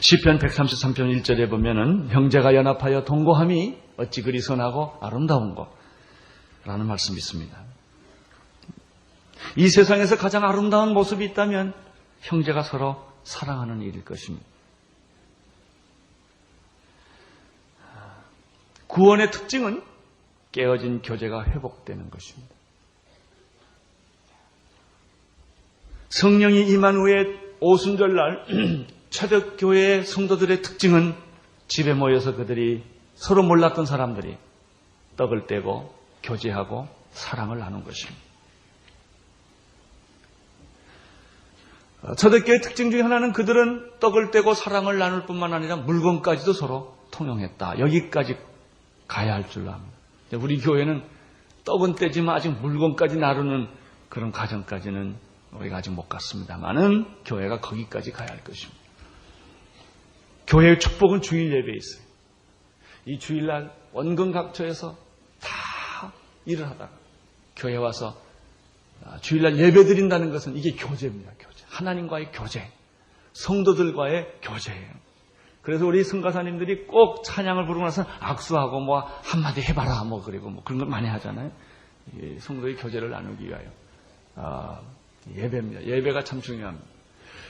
시편 133편 1절에 보면은 형제가 연합하여 동거함이 어찌 그리 선하고 아름다운고 라는 말씀이 있습니다. 이 세상에서 가장 아름다운 모습이 있다면 형제가 서로 사랑하는 일일 것입니다. 구원의 특징은 깨어진 교제가 회복되는 것입니다. 성령이 임한 후에 오순절날 초대교회의 성도들의 특징은 집에 모여서 그들이 서로 몰랐던 사람들이 떡을 떼고 교제하고 사랑을 나눈 것입니다. 초대교회의 특징 중에 하나는 그들은 떡을 떼고 사랑을 나눌 뿐만 아니라 물건까지도 서로 통용했다. 여기까지 가야 할 줄로 압니다. 우리 교회는 떡은 떼지만 아직 물건까지 나누는 그런 과정까지는 우리가 아직 못 갔습니다만은 교회가 거기까지 가야 할 것입니다. 교회의 축복은 주일 예배에 있어요. 이 주일날 원근 각처에서 다 일을 하다가 교회 와서 주일날 예배 드린다는 것은 이게 교제입니다. 교제. 하나님과의 교제. 성도들과의 교제예요. 그래서 우리 성가사님들이 꼭 찬양을 부르고 나서 악수하고 뭐 한마디 해봐라 뭐 그리고 뭐 그런 걸 많이 하잖아요. 성도의 교제를 나누기 위하여. 아, 예배입니다. 예배가 참 중요합니다.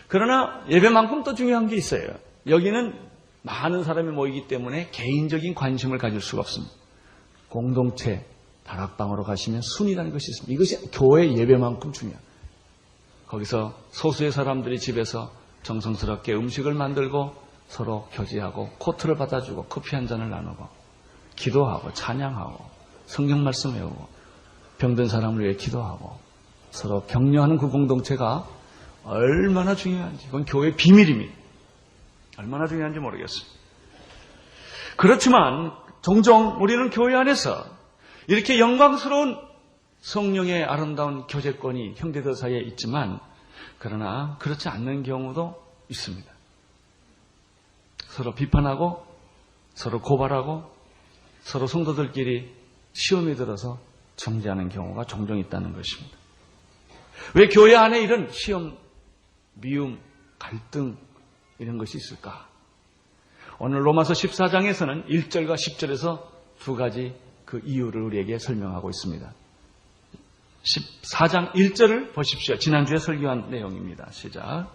그러나 예배만큼 또 중요한 게 있어요. 여기는 많은 사람이 모이기 때문에 개인적인 관심을 가질 수가 없습니다. 공동체, 다락방으로 가시면 순이라는 것이 있습니다. 이것이 교회 예배만큼 중요합니다. 거기서 소수의 사람들이 집에서 정성스럽게 음식을 만들고 서로 교제하고 코트를 받아주고 커피 한 잔을 나누고 기도하고 찬양하고 성경 말씀 외우고 병든 사람을 위해 기도하고 서로 격려하는 그 공동체가 얼마나 중요한지 그건 교회의 비밀입니다. 얼마나 중요한지 모르겠습니다. 그렇지만 종종 우리는 교회 안에서 이렇게 영광스러운 성령의 아름다운 교제권이 형제들 사이에 있지만 그러나 그렇지 않는 경우도 있습니다. 서로 비판하고 서로 고발하고 서로 성도들끼리 시험에 들어서 정지하는 경우가 종종 있다는 것입니다. 왜 교회 안에 이런 시험, 미움, 갈등 이런 것이 있을까? 오늘 로마서 14장에서는 1절과 10절에서 두 가지 그 이유를 우리에게 설명하고 있습니다. 14장 1절을 보십시오. 지난주에 설교한 내용입니다. 시작.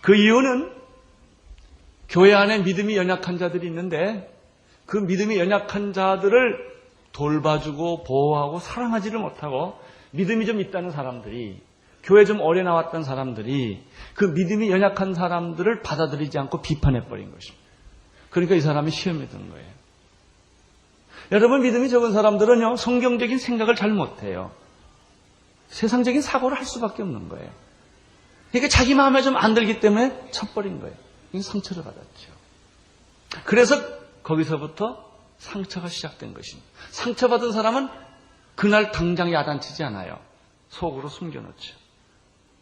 그 이유는 교회 안에 믿음이 연약한 자들이 있는데 그 믿음이 연약한 자들을 돌봐주고 보호하고 사랑하지를 못하고 믿음이 좀 있다는 사람들이 교회 좀 오래 나왔던 사람들이 그 믿음이 연약한 사람들을 받아들이지 않고 비판해버린 것입니다. 그러니까 이 사람이 시험에 드는 거예요. 여러분 믿음이 적은 사람들은요 성경적인 생각을 잘 못해요. 세상적인 사고를 할 수밖에 없는 거예요. 그러니까 자기 마음에 좀 안 들기 때문에 쳐버린 거예요. 상처를 받았죠. 그래서 거기서부터 상처가 시작된 것입니다. 상처받은 사람은 그날 당장 야단치지 않아요. 속으로 숨겨놓죠.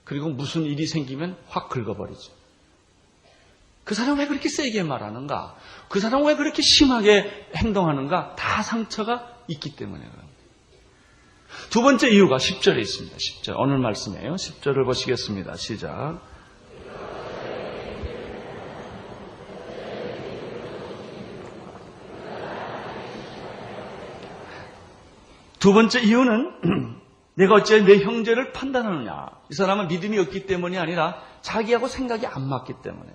그리고 무슨 일이 생기면 확 긁어버리죠. 그 사람 왜 그렇게 세게 말하는가? 그 사람 왜 그렇게 심하게 행동하는가? 다 상처가 있기 때문에 그럽니다. 두 번째 이유가 10절에 있습니다. 10절. 오늘 말씀이에요. 10절을 보시겠습니다. 시작. 두 번째 이유는 내가 어째 내 형제를 판단하느냐. 이 사람은 믿음이 없기 때문이 아니라 자기하고 생각이 안 맞기 때문에.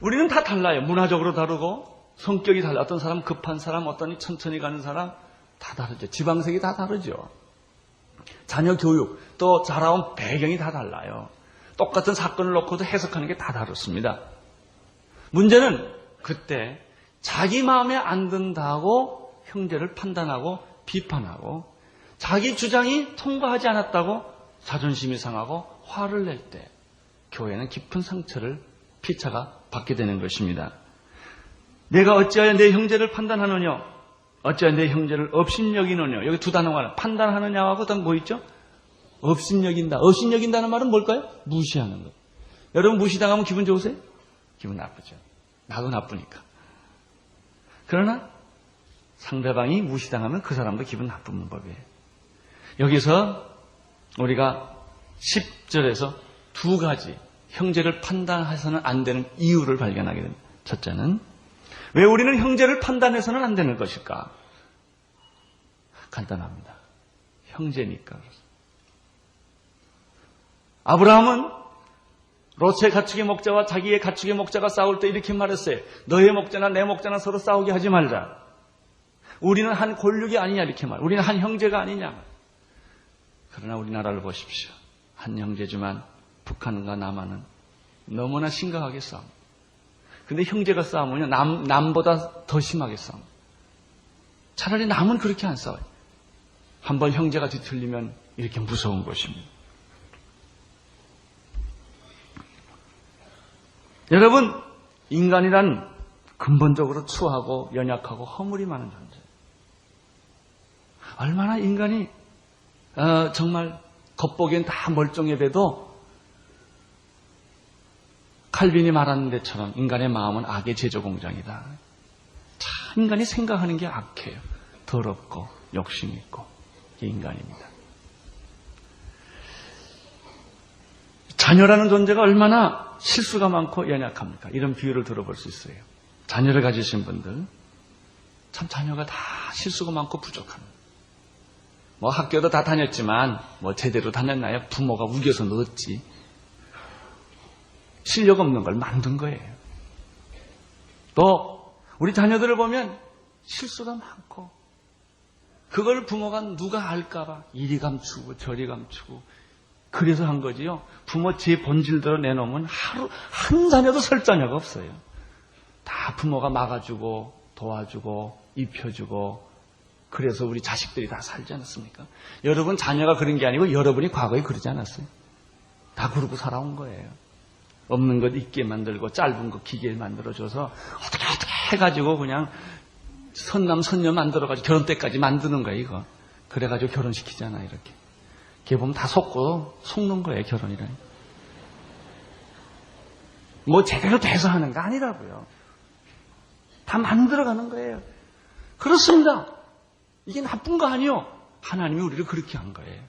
우리는 다 달라요. 문화적으로 다르고 성격이 달라. 어떤 사람 급한 사람, 어떤 천천히 가는 사람 다 다르죠. 지방색이 다 다르죠. 자녀 교육, 또 자라온 배경이 다 달라요. 똑같은 사건을 놓고도 해석하는 게 다 다릅니다. 문제는 그때 자기 마음에 안 든다고 형제를 판단하고 비판하고 자기 주장이 통과하지 않았다고 자존심이 상하고 화를 낼 때 교회는 깊은 상처를 피차가 받게 되는 것입니다. 내가 어찌하여 내 형제를 판단하느냐? 어찌하여 내 형제를 업신여기느냐? 여기 두 단어가 판단하느냐하고 그다음 뭐 있죠? 업신여긴다. 업신여긴다는 말은 뭘까요? 무시하는 것. 여러분 무시당하면 기분 좋으세요? 기분 나쁘죠. 나도 나쁘니까. 그러나 상대방이 무시당하면 그 사람도 기분 나쁜 법이에요. 여기서 우리가 10절에서 두 가지 형제를 판단해서는 안 되는 이유를 발견하게 됩니다. 첫째는 왜 우리는 형제를 판단해서는 안 되는 것일까? 간단합니다. 형제니까. 아브라함은 롯의 가축의 목자와 자기의 가축의 목자가 싸울 때 이렇게 말했어요. 너의 목자나 내 목자나 서로 싸우게 하지 말자. 우리는 한 골육이 아니냐 이렇게 말. 우리는 한 형제가 아니냐. 그러나 우리나라를 보십시오. 한 형제지만 북한과 남한은 너무나 심각하게 싸움. 근데 형제가 싸우면 남, 남보다 더 심하게 싸움. 차라리 남은 그렇게 안 싸워요. 한번 형제가 뒤틀리면 이렇게 무서운 것입니다. 여러분, 인간이란 근본적으로 추하고 연약하고 허물이 많은 존재. 얼마나 인간이 어, 정말 겉보기엔 다 멀쩡해 돼도 칼빈이 말하는 데처럼 인간의 마음은 악의 제조 공장이다. 참 인간이 생각하는 게 악해요. 더럽고 욕심 있고 이게 인간입니다. 자녀라는 존재가 얼마나 실수가 많고 연약합니까? 이런 비유를 들어볼 수 있어요. 자녀를 가지신 분들 참 자녀가 다 실수가 많고 부족합니다. 뭐 학교도 다 다녔지만 뭐 제대로 다녔나요? 부모가 우겨서 넣었지. 실력 없는 걸 만든 거예요. 또 우리 자녀들을 보면 실수가 많고 그걸 부모가 누가 알까봐 이리 감추고 저리 감추고 그래서 한 거지요. 부모 제 본질대로 내놓으면 하루 한 자녀도 설 자녀가 없어요. 다 부모가 막아주고 도와주고 입혀주고 그래서 우리 자식들이 다 살지 않았습니까? 여러분 자녀가 그런 게 아니고 여러분이 과거에 그러지 않았어요. 다 그러고 살아온 거예요. 없는 것 있게 만들고 짧은 것 기계 만들어줘서 어떻게 어떻게 해가지고 그냥 선남 선녀 만들어가지고 결혼 때까지 만드는 거예요 이거. 그래가지고 결혼시키잖아 이렇게. 걔 보면 다 속고 속는 거예요 결혼이라니. 뭐 제대로 돼서 하는 거 아니라고요. 다 만들어가는 거예요. 그렇습니다. 이게 나쁜 거 아니요. 하나님이 우리를 그렇게 한 거예요.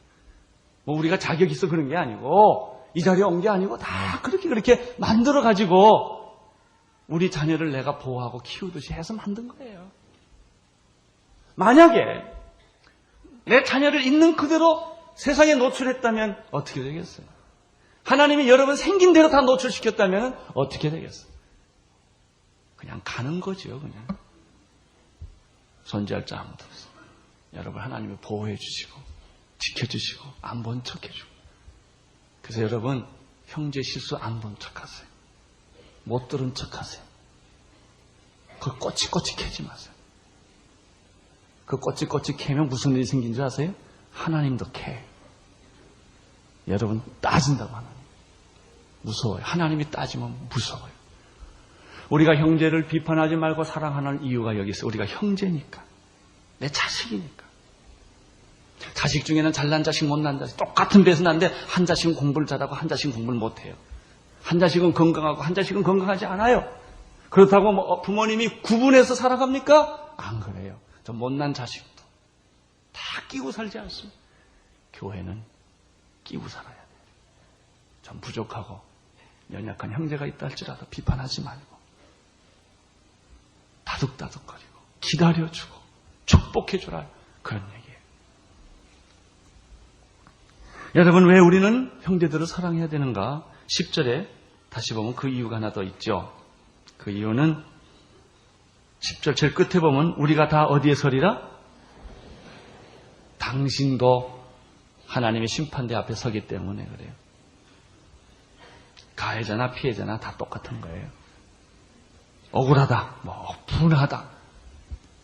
뭐 우리가 자격 있어 그런 게 아니고 이 자리에 온 게 아니고 다 그렇게 그렇게 만들어 가지고 우리 자녀를 내가 보호하고 키우듯이 해서 만든 거예요. 만약에 내 자녀를 있는 그대로 세상에 노출했다면 어떻게 되겠어요? 하나님이 여러분 생긴 대로 다 노출시켰다면 어떻게 되겠어요? 그냥 가는 거죠, 그냥. 손질할 자 아무도 없어. 여러분 하나님이 보호해 주시고 지켜주시고 안 본 척 해주고 그래서 여러분 형제 실수 안 본 척 하세요. 못 들은 척 하세요. 그 꼬치꼬치 캐지 마세요. 그 꼬치꼬치 캐면 무슨 일이 생긴 줄 아세요? 하나님도 캐. 여러분 따진다고 하나님. 무서워요. 하나님이 따지면 무서워요. 우리가 형제를 비판하지 말고 사랑하는 이유가 여기 있어요. 우리가 형제니까. 내 자식이니까. 자식 중에는 잘난 자식, 못난 자식, 똑같은 배에서 난데 한 자식은 공부를 잘하고 한 자식은 공부를 못해요. 한 자식은 건강하고 한 자식은 건강하지 않아요. 그렇다고 뭐 부모님이 구분해서 살아갑니까? 안 그래요. 저 못난 자식도 다 끼고 살지 않습니다. 교회는 끼고 살아야 돼요. 좀 부족하고 연약한 형제가 있다 할지라도 비판하지 말고 다독다독거리고 기다려주고 축복해주라 그런 얘기예요. 여러분 왜 우리는 형제들을 사랑해야 되는가? 10절에 다시 보면 그 이유가 하나 더 있죠. 그 이유는 10절 제일 끝에 보면 우리가 다 어디에 서리라? 당신도 하나님의 심판대 앞에 서기 때문에 그래요. 가해자나 피해자나 다 똑같은 거예요. 억울하다, 뭐 분하다,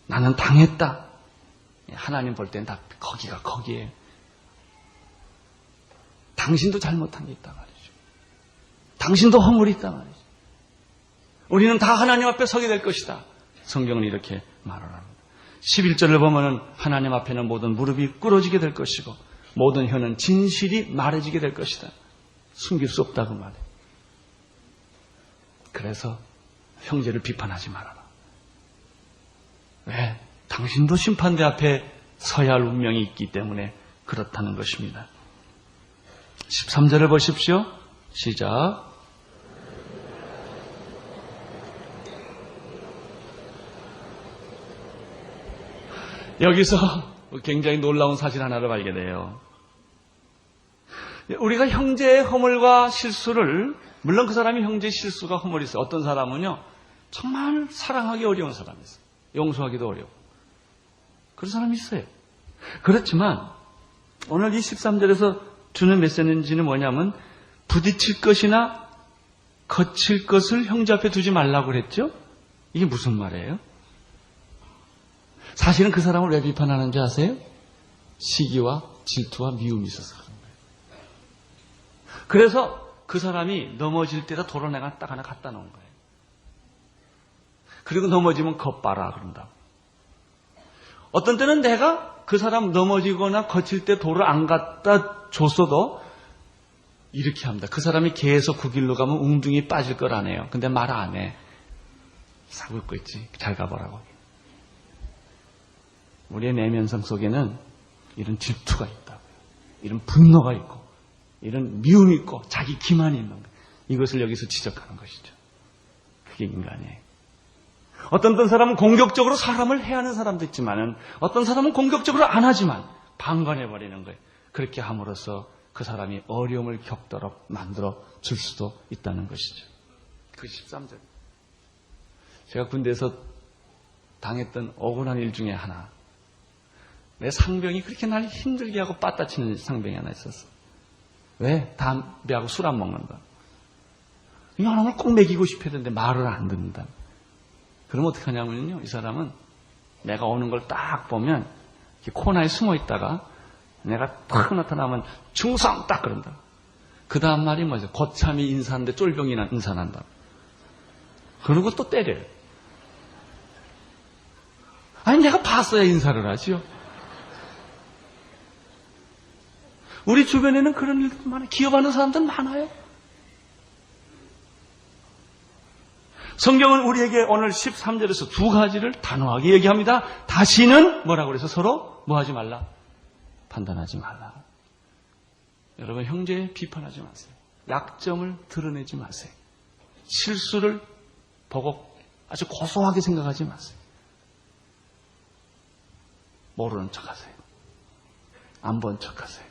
나는 당했다. 하나님 볼 때는 다 거기가 거기에요. 당신도 잘못한 게 있다 말이죠. 당신도 허물이 있다 말이죠. 우리는 다 하나님 앞에 서게 될 것이다. 성경은 이렇게 말을 합니다. 11절을 보면은 하나님 앞에는 모든 무릎이 꿇어지게 될 것이고 모든 혀는 진실이 말해지게 될 것이다. 숨길 수 없다고 말해. 그래서 형제를 비판하지 말아라. 왜? 당신도 심판대 앞에 서야 할 운명이 있기 때문에 그렇다는 것입니다. 13절을 보십시오. 시작. 여기서 굉장히 놀라운 사실 하나를 발견해요. 우리가 형제의 허물과 실수를, 물론 그 사람이 형제의 실수가 허물이 있어요. 어떤 사람은요, 정말 사랑하기 어려운 사람이 있어요. 용서하기도 어려워. 그런 사람이 있어요. 그렇지만, 오늘 이 13절에서 주는 메시지는 뭐냐면, 부딪힐 것이나 거칠 것을 형제 앞에 두지 말라고 그랬죠? 이게 무슨 말이에요? 사실은 그 사람을 왜 비판하는지 아세요? 시기와 질투와 미움이 있어서 그런 거예요. 그래서 그 사람이 넘어질 때다 도로 내가 딱 하나 갖다 놓은 거예요. 그리고 넘어지면 겁봐라 그런다. 어떤 때는 내가 그 사람 넘어지거나 거칠 때 도를 안 갖다 줬어도 이렇게 합니다. 그 사람이 계속 그 길로 가면 웅둥이 빠질 거라네요. 근데 말 안 해. 사고 있고 있지. 잘 가보라고. 우리의 내면성 속에는 이런 질투가 있다고요. 이런 분노가 있고, 이런 미움이 있고, 자기 기만이 있는 거. 이것을 여기서 지적하는 것이죠. 그게 인간이에요. 어떤 어떤 사람은 공격적으로 사람을 해하는 사람도 있지만은 어떤 사람은 공격적으로 안 하지만 방관해 버리는 거예요. 그렇게 함으로써 그 사람이 어려움을 겪도록 만들어 줄 수도 있다는 것이죠. 그 13절. 제가 군대에서 당했던 억울한 일 중에 하나. 내 상병이 그렇게 날 힘들게 하고 빠따치는 상병이 하나 있었어. 왜? 담배하고 술 안 먹는다. 이 하나를 꼭 먹이고 싶어야 되는데 말을 안 듣는다. 그럼 어떻게 하냐면요. 이 사람은 내가 오는 걸 딱 보면 코너에 숨어 있다가 내가 탁 나타나면 충성 딱 그런다. 그 다음 말이 뭐죠? 거참이 인사하는데 쫄병이나 인사한다. 그러고 또 때려요. 아니 내가 봤어야 인사를 하지요. 우리 주변에는 그런 일들 많아요. 기업하는 사람들 많아요. 성경은 우리에게 오늘 13절에서 두 가지를 단호하게 얘기합니다. 다시는 뭐라고 그래서 서로 뭐 하지 말라? 판단하지 말라. 여러분, 형제 비판하지 마세요. 약점을 드러내지 마세요. 실수를 보고 아주 고소하게 생각하지 마세요. 모르는 척 하세요. 안 본 척 하세요.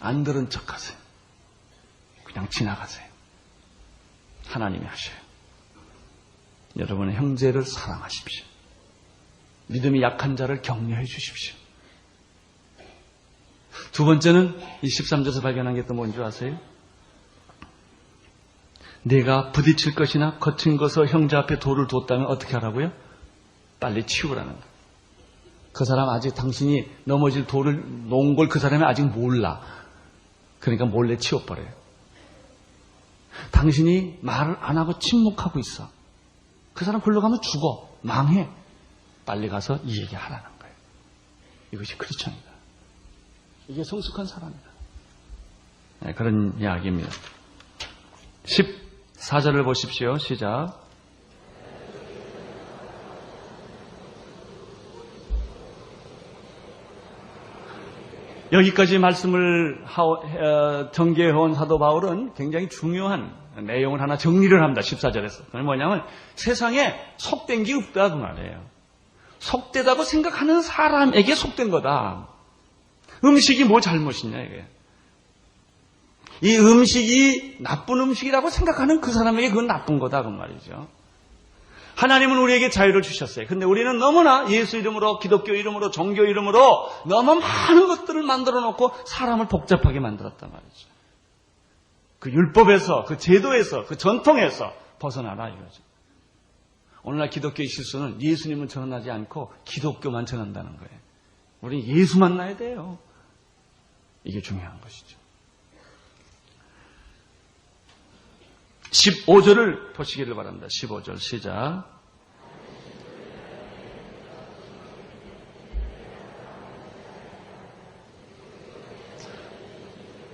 안 들은 척 하세요. 그냥 지나가세요. 하나님이 하셔요. 여러분의 형제를 사랑하십시오. 믿음이 약한 자를 격려해 주십시오. 두 번째는 이 13절에서 발견한 게 또 뭔지 아세요? 내가 부딪힐 것이나 거친 것을 형제 앞에 돌을 뒀다면 어떻게 하라고요? 빨리 치우라는 거예요. 그 사람 아직 당신이 넘어질 돌을 놓은 걸 그 사람이 아직 몰라. 그러니까 몰래 치워버려요. 당신이 말을 안 하고 침묵하고 있어. 그 사람 굴러가면 죽어. 망해. 빨리 가서 이 얘기 하라는 거예요. 이것이 크리스천이다. 이게 성숙한 사람이다. 네, 그런 이야기입니다. 14절을 보십시오. 시작. 여기까지 말씀을 전개해온 사도 바울은 굉장히 중요한 내용을 하나 정리를 합니다. 14절에서. 그건 뭐냐면 세상에 속된 게 없다 그 말이에요. 속되다고 생각하는 사람에게 속된 거다. 음식이 뭐 잘못이냐 이게. 이 음식이 나쁜 음식이라고 생각하는 그 사람에게 그건 나쁜 거다 그 말이죠. 하나님은 우리에게 자유를 주셨어요. 근데 우리는 너무나 예수 이름으로, 기독교 이름으로, 종교 이름으로 너무 많은 것들을 만들어 놓고 사람을 복잡하게 만들었단 말이죠. 그 율법에서, 그 제도에서, 그 전통에서 벗어나라 이거죠. 오늘날 기독교의 실수는 예수님은 전하지 않고 기독교만 전한다는 거예요. 우리 예수 만나야 돼요. 이게 중요한 것이죠. 15절을 보시기를 바랍니다. 15절 시작.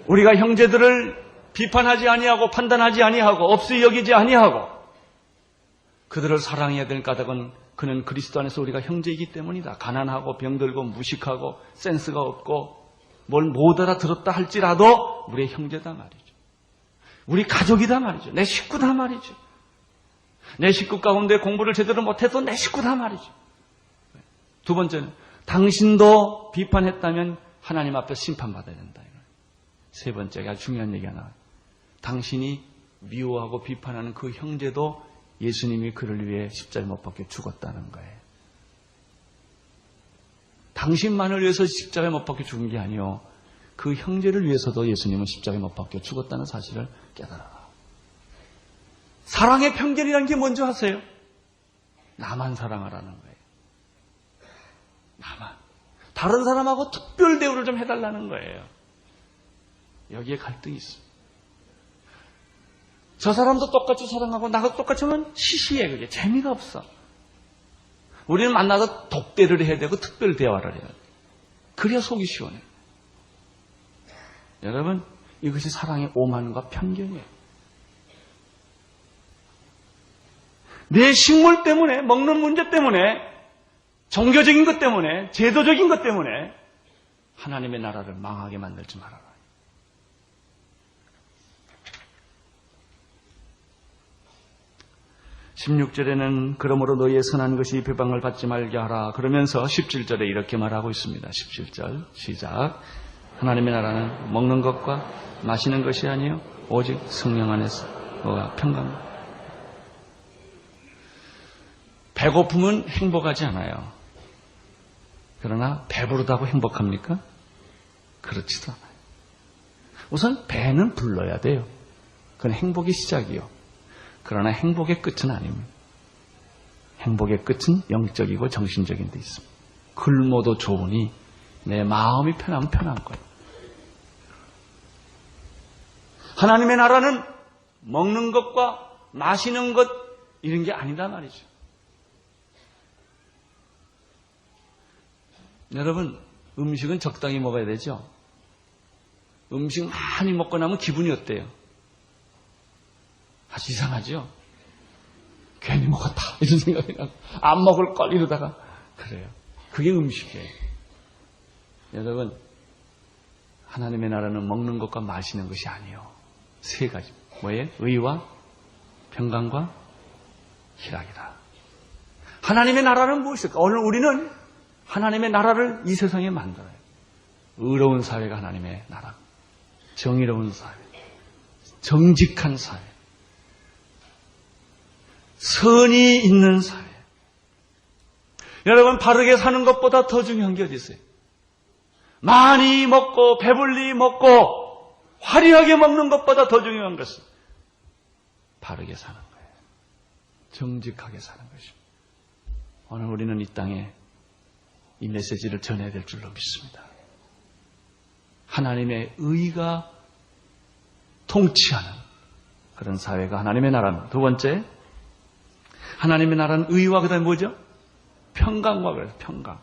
우리가 형제들을 비판하지 아니하고 판단하지 아니하고 없이 여기지 아니하고 그들을 사랑해야 될 까닭은 그는 그리스도 안에서 우리가 형제이기 때문이다. 가난하고 병들고 무식하고 센스가 없고 뭘 못 알아들었다 할지라도 우리의 형제다 말이죠. 우리 가족이다 말이죠. 내 식구다 말이죠. 내 식구 가운데 공부를 제대로 못해도 내 식구다 말이죠. 두 번째는 당신도 비판했다면 하나님 앞에 심판받아야 된다. 세 번째가 중요한 얘기가 나와요. 당신이 미워하고 비판하는 그 형제도 예수님이 그를 위해 십자가에 못 박혀 죽었다는 거예요. 당신만을 위해서 십자가에 못 박혀 죽은 게 아니요. 그 형제를 위해서도 예수님은 십자가에 못 박혀 죽었다는 사실을 깨달아라. 사랑의 편견이라는 게 뭔지 아세요? 나만 사랑하라는 거예요. 나만. 다른 사람하고 특별 대우를 좀 해달라는 거예요. 여기에 갈등이 있습니다. 저 사람도 똑같이 사랑하고 나도 똑같이 하면 시시해 그게 재미가 없어. 우리는 만나서 독대를 해야 되고 특별 대화를 해야 돼. 그래야 속이 시원해. 여러분 이것이 사랑의 오만과 편견이에요. 내 식물 때문에 먹는 문제 때문에 종교적인 것 때문에 제도적인 것 때문에 하나님의 나라를 망하게 만들지 말아라. 16절에는 그러므로 너희의 선한 것이 비방을 받지 말게 하라. 그러면서 17절에 이렇게 말하고 있습니다. 17절 시작. 하나님의 나라는 먹는 것과 마시는 것이 아니요 오직 성령 안에서 뭐가 평강. 배고픔은 행복하지 않아요. 그러나 배부르다고 행복합니까? 그렇지도 않아요. 우선 배는 불러야 돼요. 그건 행복의 시작이요. 그러나 행복의 끝은 아닙니다. 행복의 끝은 영적이고 정신적인 데 있습니다. 굶어도 좋으니 내 마음이 편하면 편한 거예요. 하나님의 나라는 먹는 것과 마시는 것 이런 게 아니다 말이죠. 여러분 음식은 적당히 먹어야 되죠. 음식 많이 먹고 나면 기분이 어때요? 아주 이상하죠? 괜히 먹었다. 이런 생각이 나고, 안 먹을 걸 이러다가, 그래요. 그게 음식이에요. 여러분, 하나님의 나라는 먹는 것과 마시는 것이 아니요. 세 가지. 뭐예요? 의와 평강과 희락이다. 하나님의 나라는 무엇일까? 오늘 우리는 하나님의 나라를 이 세상에 만들어요. 의로운 사회가 하나님의 나라. 정의로운 사회. 정직한 사회. 선이 있는 사회. 여러분, 바르게 사는 것보다 더 중요한 게 어디 있어요? 많이 먹고, 배불리 먹고, 화려하게 먹는 것보다 더 중요한 것은 바르게 사는 거예요. 정직하게 사는 것입니다. 오늘 우리는 이 땅에 이 메시지를 전해야 될 줄로 믿습니다. 하나님의 의가 통치하는 그런 사회가 하나님의 나라입니다. 두 번째, 하나님의 나라는 의와 그 다음에 뭐죠? 평강과 그래서 평강.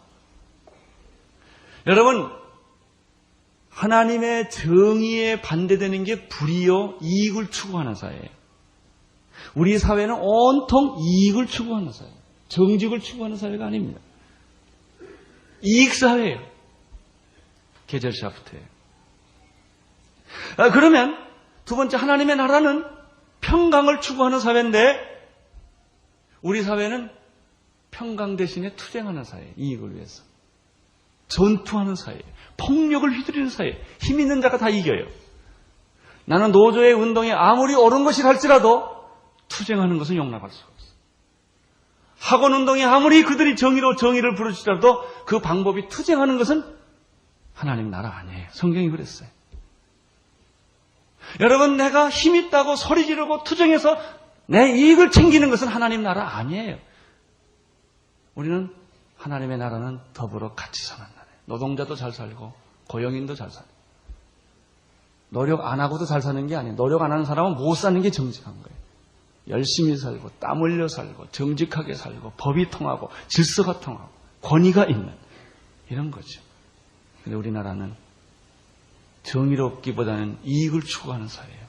여러분, 하나님의 정의에 반대되는 게 불이요, 이익을 추구하는 사회예요. 우리 사회는 온통 이익을 추구하는 사회, 정직을 추구하는 사회가 아닙니다. 이익 사회예요. 계절 샤프트예요. 아, 그러면 두 번째 하나님의 나라는 평강을 추구하는 사회인데 우리 사회는 평강 대신에 투쟁하는 사회, 이익을 위해서. 전투하는 사회, 폭력을 휘두르는 사회, 힘 있는 자가 다 이겨요. 나는 노조의 운동에 아무리 옳은 것이 할지라도 투쟁하는 것은 용납할 수 없어. 학원 운동에 아무리 그들이 정의로 정의를 부르시더라도 그 방법이 투쟁하는 것은 하나님 나라 아니에요. 성경이 그랬어요. 여러분, 내가 힘 있다고 소리 지르고 투쟁해서 내 이익을 챙기는 것은 하나님 나라 아니에요. 우리는 하나님의 나라는 더불어 같이 사는 나라예요. 노동자도 잘 살고 고용인도 잘 살고 노력 안 하고도 잘 사는 게 아니에요. 노력 안 하는 사람은 못 사는 게 정직한 거예요. 열심히 살고 땀 흘려 살고 정직하게 살고 법이 통하고 질서가 통하고 권위가 있는 이런 거죠. 근데 우리나라는 정의롭기보다는 이익을 추구하는 사회예요.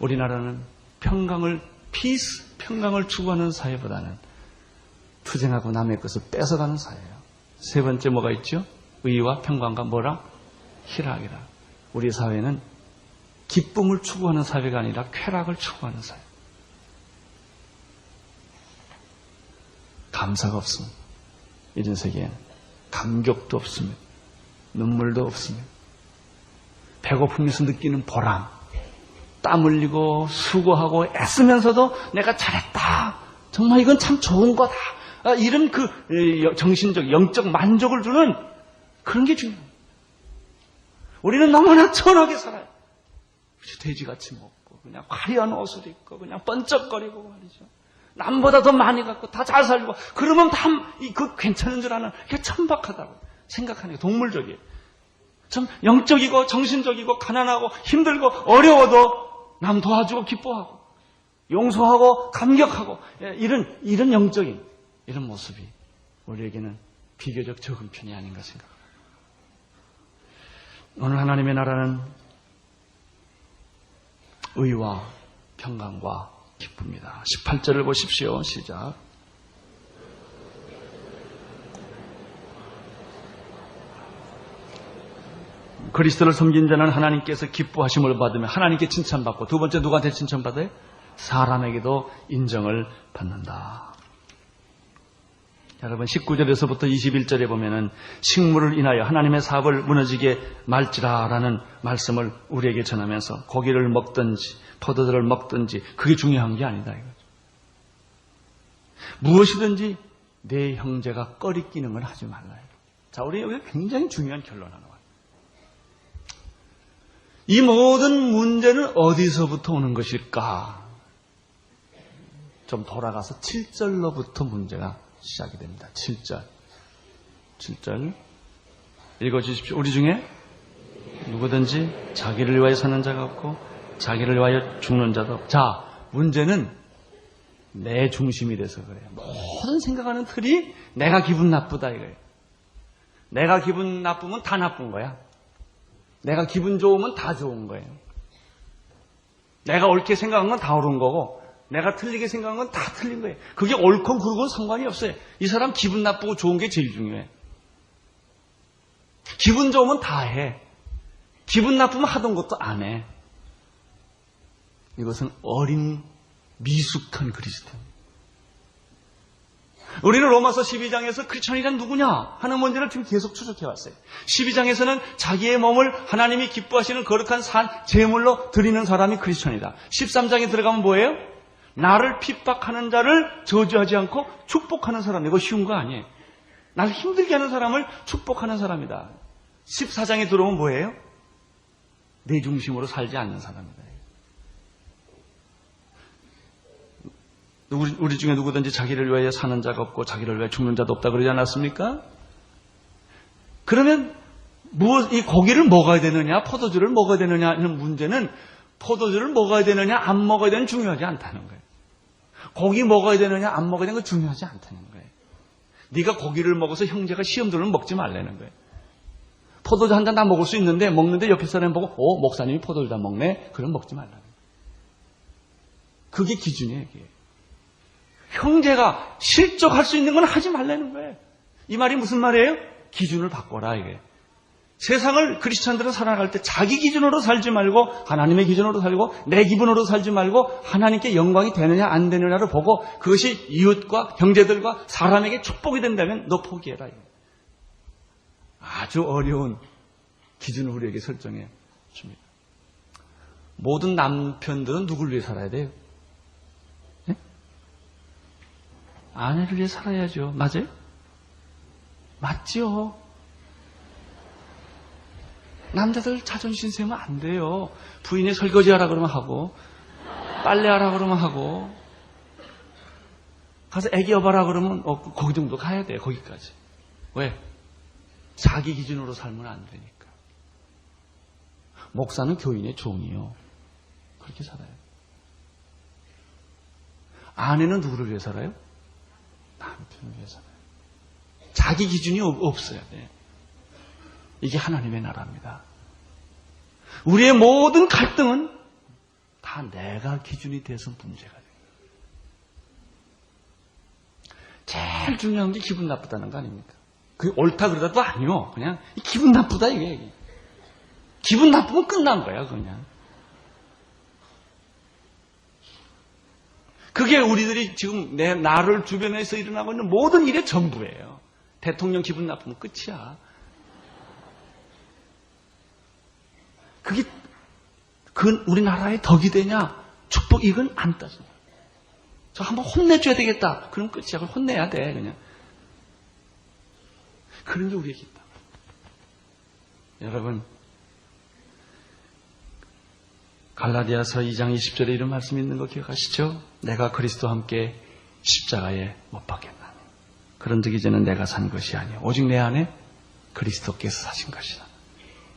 우리나라는 평강을 피스 평강을 추구하는 사회보다는 투쟁하고 남의 것을 뺏어가는 사회예요. 세 번째 뭐가 있죠? 의와 평강과 뭐라? 희락이라. 우리 사회는 기쁨을 추구하는 사회가 아니라 쾌락을 추구하는 사회. 감사가 없습니다. 이런 세계에는 감격도 없습니다. 눈물도 없습니다. 배고픔에서 느끼는 보람, 땀 흘리고 수고하고 애쓰면서도 내가 잘했다. 정말 이건 참 좋은 거다. 아, 이런 그 정신적, 영적 만족을 주는 그런 게 중요해요. 우리는 너무나 천하게 살아요. 돼지같이 먹고, 그냥 화려한 옷을 입고, 그냥 번쩍거리고 말이죠. 남보다 더 많이 갖고, 다 잘 살고, 그러면 다, 그 괜찮은 줄 아는, 그게 천박하다고 생각하는 게 동물적이에요. 좀 영적이고, 정신적이고, 가난하고, 힘들고, 어려워도 남 도와주고, 기뻐하고, 용서하고, 감격하고, 예, 이런, 이런 영적인, 이런 모습이 우리에게는 비교적 적은 편이 아닌가 생각합니다. 오늘 하나님의 나라는 의와 평강과 기쁨이다. 18절을 보십시오. 시작. 그리스도를 섬긴 자는 하나님께서 기뻐하심을 받으며 하나님께 칭찬받고 두 번째 누구한테 칭찬받아요? 사람에게도 인정을 받는다. 여러분 19절에서부터 21절에 보면은 식물을 인하여 하나님의 사업을 무너지게 말지라라는 말씀을 우리에게 전하면서 고기를 먹든지 포도들을 먹든지 그게 중요한 게 아니다 이거죠. 무엇이든지 내 형제가 꺼리 끼는 걸 하지 말라. 자, 우리 여기 굉장히 중요한 결론 하나. 이 모든 문제는 어디서부터 오는 것일까? 좀 돌아가서 7절로부터 문제가 시작이 됩니다. 7절. 7절. 읽어주십시오. 우리 중에 누구든지 자기를 위하여 사는 자가 없고 자기를 위하여 죽는 자도 없고. 자, 문제는 내 중심이 돼서 그래요. 모든 생각하는 틀이 내가 기분 나쁘다 이거예요. 내가 기분 나쁘면 다 나쁜 거야. 내가 기분 좋으면 다 좋은 거예요. 내가 옳게 생각한 건 다 옳은 거고 내가 틀리게 생각한 건 다 틀린 거예요. 그게 옳건 그르건 상관이 없어요. 이 사람 기분 나쁘고 좋은 게 제일 중요해. 기분 좋으면 다 해. 기분 나쁘면 하던 것도 안 해. 이것은 어린 미숙한 그리스도입니다. 우리는 로마서 12장에서 크리스천이란 누구냐 하는 문제를 지금 계속 추적해 왔어요. 12장에서는 자기의 몸을 하나님이 기뻐하시는 거룩한 산 제물로 드리는 사람이 크리스천이다. 13장에 들어가면 뭐예요? 나를 핍박하는 자를 저주하지 않고 축복하는 사람. 이거 쉬운 거 아니에요. 나를 힘들게 하는 사람을 축복하는 사람이다. 14장에 들어오면 뭐예요? 내 중심으로 살지 않는 사람이다. 우리, 우리 중에 누구든지 자기를 위하여 사는 자가 없고 자기를 위하여 죽는 자도 없다 그러지 않았습니까? 그러면 무엇, 이 고기를 먹어야 되느냐, 포도주를 먹어야 되느냐 하는 문제는 포도주를 먹어야 되느냐, 안 먹어야 되느냐 중요하지 않다는 거예요. 고기 먹어야 되느냐 안 먹어야 되는 건 중요하지 않다는 거예요. 네가 고기를 먹어서 형제가 시험 들면 먹지 말라는 거예요. 포도주 한 잔 다 먹을 수 있는데 먹는데 옆에 사람 보고 오 목사님이 포도주 다 먹네 그럼 먹지 말라는 거예요. 그게 기준이에요. 이게. 형제가 실족할 수 있는 건 하지 말라는 거예요. 이 말이 무슨 말이에요? 기준을 바꿔라 이게. 세상을 크리스천들은 살아갈 때 자기 기준으로 살지 말고 하나님의 기준으로 살고 내 기분으로 살지 말고 하나님께 영광이 되느냐 안 되느냐를 보고 그것이 이웃과 형제들과 사람에게 축복이 된다면 너 포기해라. 아주 어려운 기준을 우리에게 설정해 줍니다. 모든 남편들은 누굴 위해 살아야 돼요? 네? 아내를 위해 살아야죠. 맞아요? 맞지요. 남자들 자존심 세우면 안 돼요. 부인이 설거지 하라 그러면 하고, 빨래 하라 그러면 하고, 가서 애기 여봐라 그러면, 어, 거기 정도 가야 돼, 거기까지. 왜? 자기 기준으로 살면 안 되니까. 목사는 교인의 종이요. 그렇게 살아요. 아내는 누구를 위해 살아요? 남편을 위해 살아요. 자기 기준이 없어야 돼. 이게 하나님의 나라입니다. 우리의 모든 갈등은 다 내가 기준이 돼서 문제가 돼요. 제일 중요한 게 기분 나쁘다는 거 아닙니까? 그게 옳다 그러다도 아니요. 그냥 기분 나쁘다 이게. 기분 나쁘면 끝난 거야, 그냥. 그게 우리들이 지금 내 나를 주변에서 일어나고 있는 모든 일의 전부예요. 대통령 기분 나쁘면 끝이야. 그게 그 우리나라의 덕이 되냐? 축복 이건 안 따져. 저 한번 혼내줘야 되겠다. 그럼 끝이야. 그걸 혼내야 돼 그냥. 그런 게 우리에게 있다. 여러분 갈라디아서 2장 20절에 이런 말씀이 있는 거 기억하시죠? 내가 그리스도와 함께 십자가에 못 박혔나니 그런 적 이제는 내가 산 것이 아니요 오직 내 안에 그리스도께서 사신 것이다.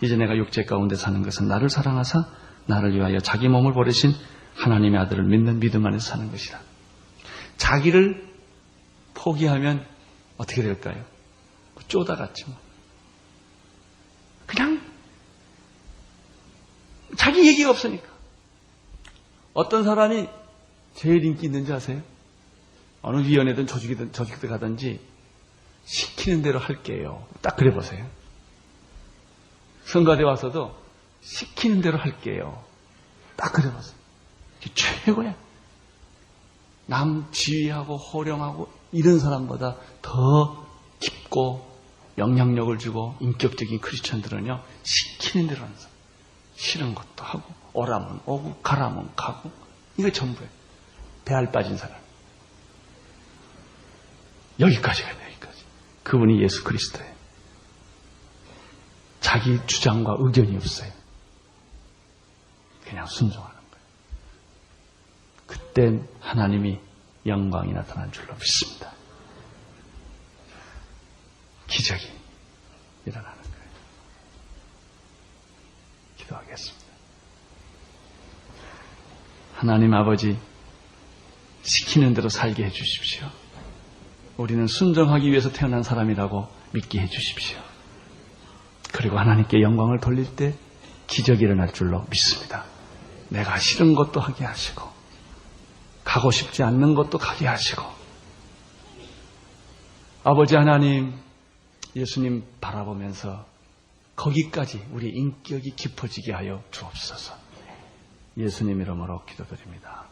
이제 내가 육체 가운데 사는 것은 나를 사랑하사 나를 위하여 자기 몸을 버리신 하나님의 아들을 믿는 믿음 안에서 사는 것이다. 자기를 포기하면 어떻게 될까요? 쪼다같이 뭐. 그냥 자기 얘기가 없으니까. 어떤 사람이 제일 인기 있는지 아세요? 어느 위원회든 조직이든 조직들 가든지 시키는 대로 할게요. 딱 그래 보세요. 성가대 와서도 시키는 대로 할게요. 딱 그래 보세요. 이게 최고야. 남 지휘하고 호령하고 이런 사람보다 더 깊고 영향력을 주고 인격적인 크리스천들은요 시키는 대로 하는 사람. 싫은 것도 하고 오라면 오고 가라면 가고 이게 전부예요. 배알 빠진 사람. 여기까지 가요. 여기까지. 그분이 예수 그리스도예요. 자기 주장과 의견이 없어요. 그냥 순종하는 거예요. 그땐 하나님이 영광이 나타난 줄로 믿습니다. 기적이 일어나는 거예요. 기도하겠습니다. 하나님 아버지, 시키는 대로 살게 해 주십시오. 우리는 순종하기 위해서 태어난 사람이라고 믿게 해 주십시오. 그리고 하나님께 영광을 돌릴 때 기적이 일어날 줄로 믿습니다. 내가 싫은 것도 하게 하시고, 가고 싶지 않는 것도 가게 하시고, 아버지 하나님, 예수님 바라보면서 거기까지 우리 인격이 깊어지게 하여 주옵소서. 예수님 이름으로 기도드립니다.